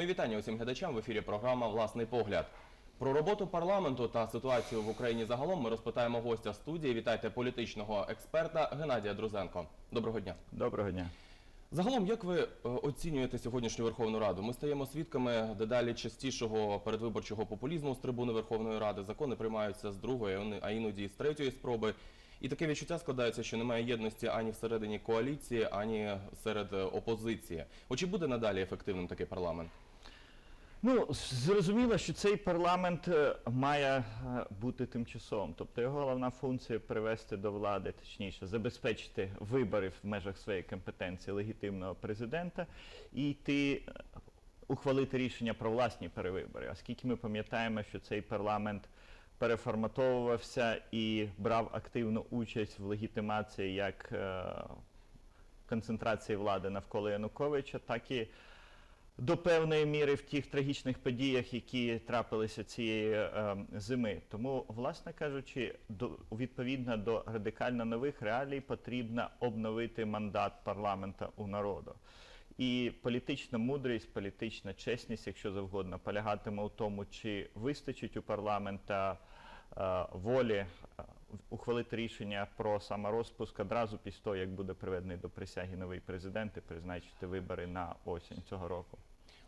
Мої вітання усім глядачам в ефірі програма Власний погляд. Про роботу парламенту та ситуацію в Україні загалом ми розпитаємо гостя студії. Вітайте політичного експерта Геннадія Друзенко. Доброго дня. Доброго дня. Загалом, як ви е, оцінюєте сьогоднішню Верховну Раду? Ми стаємо свідками дедалі частішого передвиборчого популізму з трибуни Верховної Ради. Закони приймаються з другої, а іноді з третьої спроби. І таке відчуття складається, що немає єдності ані всередині коаліції, ані серед е, опозиції. Чи буде надалі ефективним такий парламент? Ну, зрозуміло, що цей парламент е, має е, бути тимчасовим. Тобто його головна функція привести до влади, точніше, забезпечити вибори в межах своєї компетенції легітимного президента і йти е, ухвалити рішення про власні перевибори. Оскільки ми пам'ятаємо, що цей парламент переформатовувався і брав активну участь в легітимації як концентрації влади навколо Януковича, так і до певної міри в тих трагічних подіях, які трапилися цієї е, зими. Тому, власне кажучи, до, відповідно до радикально нових реалій потрібно обновити мандат парламента у народу. І політична мудрість, політична чесність, якщо завгодно, полягатиме у тому, чи вистачить у парламента е, волі е, ухвалити рішення про саморозпуск одразу після того, як буде приведений до присяги новий президент і призначити вибори на осінь цього року.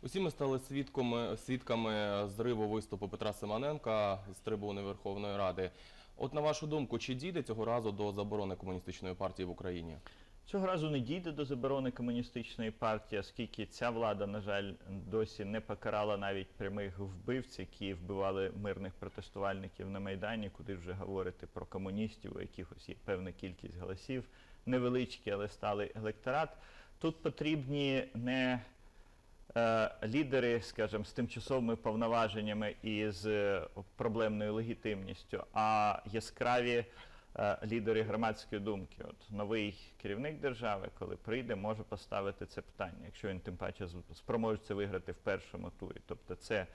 Усі ми стали свідками, свідками зриву виступу Петра Симоненка з трибуни Верховної Ради. От на вашу думку, чи дійде цього разу до заборони комуністичної партії в Україні? Цього разу не дійде до заборони комуністичної партії, оскільки ця влада, на жаль, досі не покарала навіть прямих вбивць, які вбивали мирних протестувальників на Майдані, куди вже говорити про комуністів, у якихось є певна кількість голосів, невеличкий, але сталий електорат. Тут потрібні не лідери, скажімо, з тимчасовими повноваженнями і з е, проблемною легітимністю, а яскраві е, лідери громадської думки. От новий керівник держави, коли прийде, може поставити це питання, якщо він тим паче спроможеться виграти в першому турі. Тобто це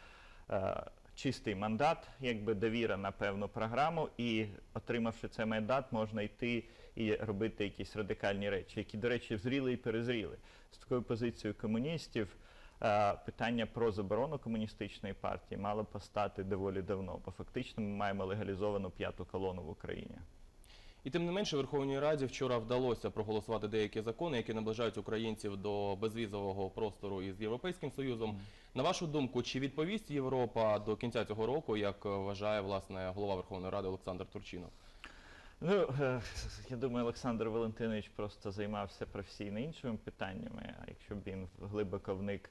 е, чистий мандат, якби довіра на певну програму, і отримавши цей мандат, можна йти і робити якісь радикальні речі, які, до речі, взріли і перезріли. З такою позицією комуністів. Е, Питання про заборону комуністичної партії мало постати доволі давно, бо фактично ми маємо легалізовану п'яту колону в Україні. І тим не менше, Верховній Раді вчора вдалося проголосувати деякі закони, які наближають українців до безвізового простору із Європейським Союзом. На вашу думку, чи відповість Європа до кінця цього року, як вважає власне голова Верховної Ради Олександр Турчинов? Ну, е, я думаю, Олександр Валентинович просто займався професійно іншими питаннями. А якщо б він глибоко вник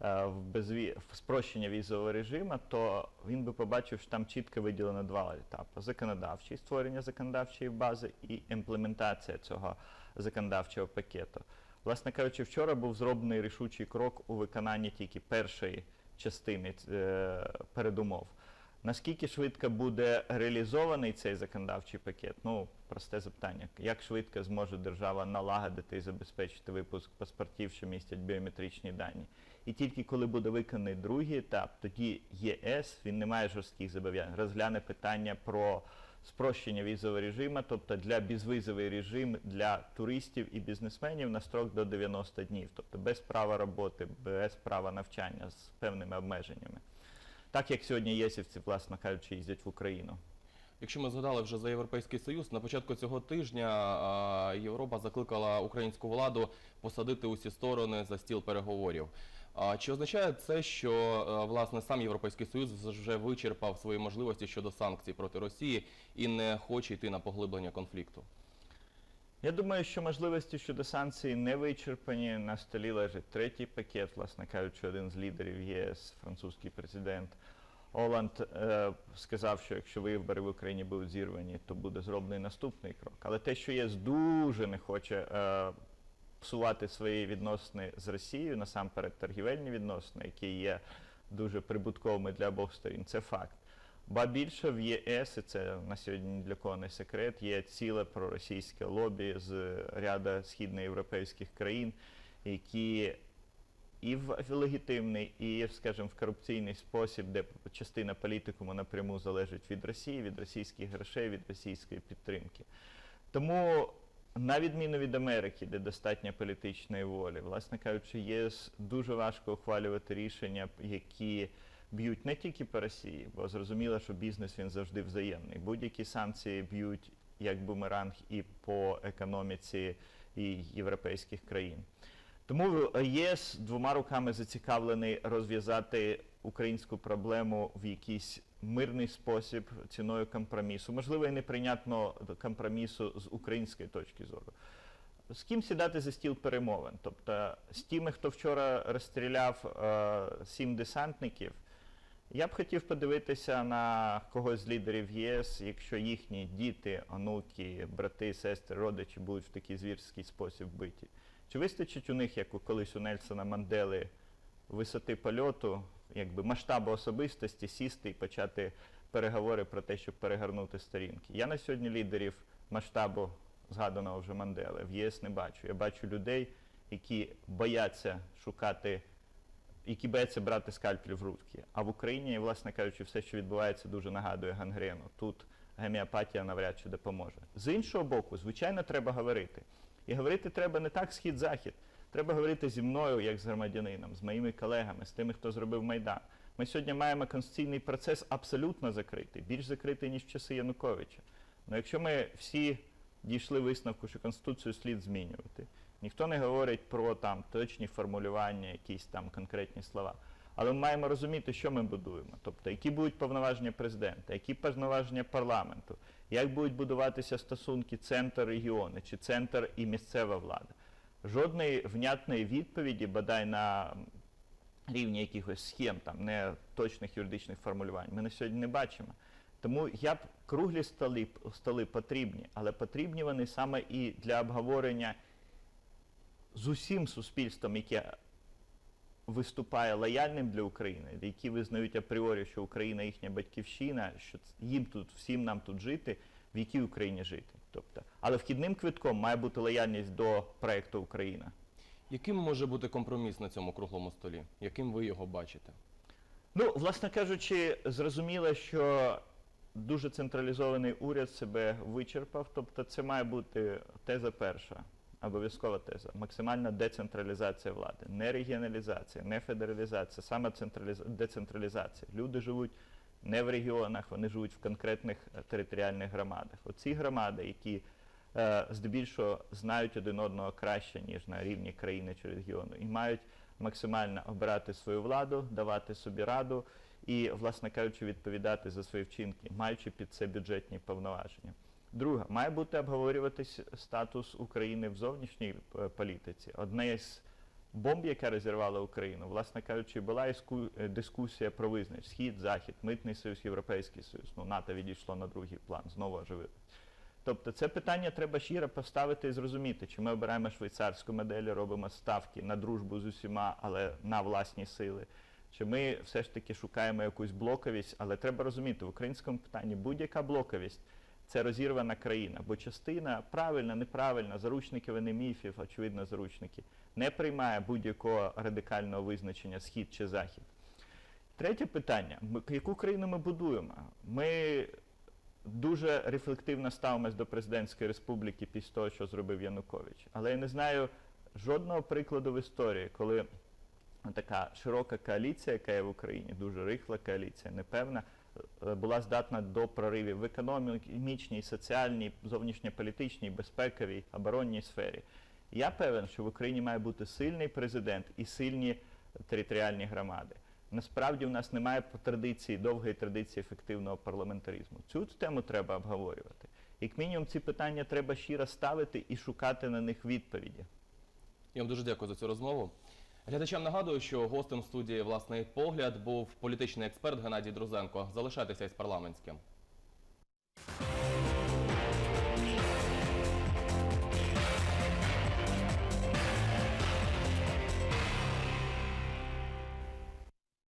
е, в безві... в спрощення візового режиму, то він би побачив, що там чітко виділено два етапи: законодавчий, створення законодавчої бази і імплементація цього законодавчого пакету. Власне кажучи, вчора був зроблений рішучий крок у виконанні тільки першої частини е, передумов. Наскільки швидко буде реалізований цей законодавчий пакет? Ну, просте запитання. Як швидко зможе держава налагодити і забезпечити випуск паспортів, що містять біометричні дані? І тільки коли буде виконаний другий етап, тоді ЄС, він не має жорстких зобов'язань, розгляне питання про спрощення візового режиму, тобто для безвізовий режим для туристів і бізнесменів на строк до 90 днів, тобто без права роботи, без права навчання з певними обмеженнями. Так як сьогодні єсівці, власне кажучи, їздять в Україну. Якщо ми згадали вже за Європейський Союз, на початку цього тижня Європа закликала українську владу посадити усі сторони за стіл переговорів. Чи означає це, що власне сам Європейський Союз вже вичерпав свої можливості щодо санкцій проти Росії і не хоче йти на поглиблення конфлікту? Я думаю, що можливості щодо санкцій не вичерпані. На столі лежить третій пакет, власне кажучи, один з лідерів ЄС, французький президент Оланд е, сказав, що якщо вибори в Україні будуть зірвані, то буде зроблений наступний крок. Але те, що ЄС дуже не хоче е, псувати свої відносини з Росією, насамперед торгівельні відносини, які є дуже прибутковими для обох сторін, це факт. Ба більше в ЄС, і це на сьогодні для кого не секрет, є ціле проросійське лобі з ряду східноєвропейських країн, які і в легітимний, і, скажімо, в корупційний спосіб, де частина політикуму напряму залежить від Росії, від російських грошей, від російської підтримки. Тому на відміну від Америки, де достатньо політичної волі, власне кажучи, ЄС дуже важко ухвалювати рішення, які б'ють не тільки по Росії, бо зрозуміло, що бізнес він завжди взаємний. Будь-які санкції б'ють як бумеранг і по економіці і європейських країн. Тому ЄС двома руками зацікавлений розв'язати українську проблему в якийсь мирний спосіб ціною компромісу. Можливо, і неприйнятно компромісу з української точки зору. З ким сідати за стіл перемовин? Тобто з тими, хто вчора розстріляв е, сім десантників, я б хотів подивитися на когось з лідерів ЄС, якщо їхні діти, онуки, брати, сестри, родичі будуть в такий звірський спосіб биті. Чи вистачить у них, як колись у Нельсона Мандели, висоти польоту, якби масштабу особистості, сісти і почати переговори про те, щоб перегорнути сторінки? Я на сьогодні лідерів масштабу згаданого вже Мандели в ЄС не бачу. Я бачу людей, які бояться шукати які бояться брати скальпель в руки. А в Україні, власне кажучи, все, що відбувається, дуже нагадує гангрену. Тут геміопатія навряд чи допоможе. З іншого боку, звичайно, треба говорити. І говорити треба не так схід-захід. Треба говорити зі мною, як з громадянином, з моїми колегами, з тими, хто зробив Майдан. Ми сьогодні маємо конституційний процес абсолютно закритий, більш закритий, ніж в часи Януковича. Ну якщо ми всі дійшли висновку, що Конституцію слід змінювати, ніхто не говорить про там точні формулювання, якісь там конкретні слова. Але ми маємо розуміти, що ми будуємо. Тобто, які будуть повноваження президента, які повноваження парламенту, як будуть будуватися стосунки центр-регіони чи центр і місцева влада. Жодної внятної відповіді, бодай на рівні якихось схем, там не точних юридичних формулювань, ми на сьогодні не бачимо. Тому я б круглі столи, столи потрібні, але потрібні вони саме і для обговорення з усім суспільством, яке виступає лояльним для України, які визнають апріорі, що Україна їхня батьківщина, що їм тут, всім нам тут жити, в якій Україні жити. Тобто, але вхідним квитком має бути лояльність до проекту Україна. Яким може бути компроміс на цьому круглому столі? Яким ви його бачите? Ну, власне кажучи, зрозуміло, що дуже централізований уряд себе вичерпав. Тобто, це має бути теза перша, обов'язкова теза. Максимальна децентралізація влади, не регіоналізація, не федералізація, саме централіза... децентралізація. Люди живуть не в регіонах, вони живуть в конкретних е, територіальних громадах. Оці громади, які е, здебільшого знають один одного краще, ніж на рівні країни чи регіону, і мають максимально обирати свою владу, давати собі раду і, власне кажучи, відповідати за свої вчинки, маючи під це бюджетні повноваження. Друге, має бути обговорюватись статус України в зовнішній е, політиці. Одне із бомб, яка розірвала Україну, власне кажучи, була е, дискусія про визнач Схід, Захід, Митний Союз, Європейський Союз. Ну, НАТО відійшло на другий план, знову оживили. Тобто це питання треба щиро поставити і зрозуміти, чи ми обираємо швейцарську модель, робимо ставки на дружбу з усіма, але на власні сили. Чи ми все ж таки шукаємо якусь блоковість, але треба розуміти, в українському питанні будь-яка блоковість це розірвана країна, бо частина правильна, неправильна, заручники вони міфів, очевидно, заручники, не приймає будь-якого радикального визначення схід чи захід. Третє питання: ми- яку країну ми будуємо? Ми дуже рефлективно ставимось до президентської республіки після того, що зробив Янукович. Але я не знаю жодного прикладу в історії, коли така широка коаліція, яка є в Україні, дуже рихла коаліція, непевна, була здатна до проривів в економічній, соціальній, зовнішньополітичній, безпековій, оборонній сфері. Я певен, що в Україні має бути сильний президент і сильні територіальні громади. Насправді в нас немає традиції, довгої традиції ефективного парламентаризму. Цю тему треба обговорювати. Як мінімум, ці питання треба щиро ставити і шукати на них відповіді. Я вам дуже дякую за цю розмову. Глядачам нагадую, що гостем студії власний погляд був політичний експерт Геннадій Друзенко. Залишайтеся із парламентським.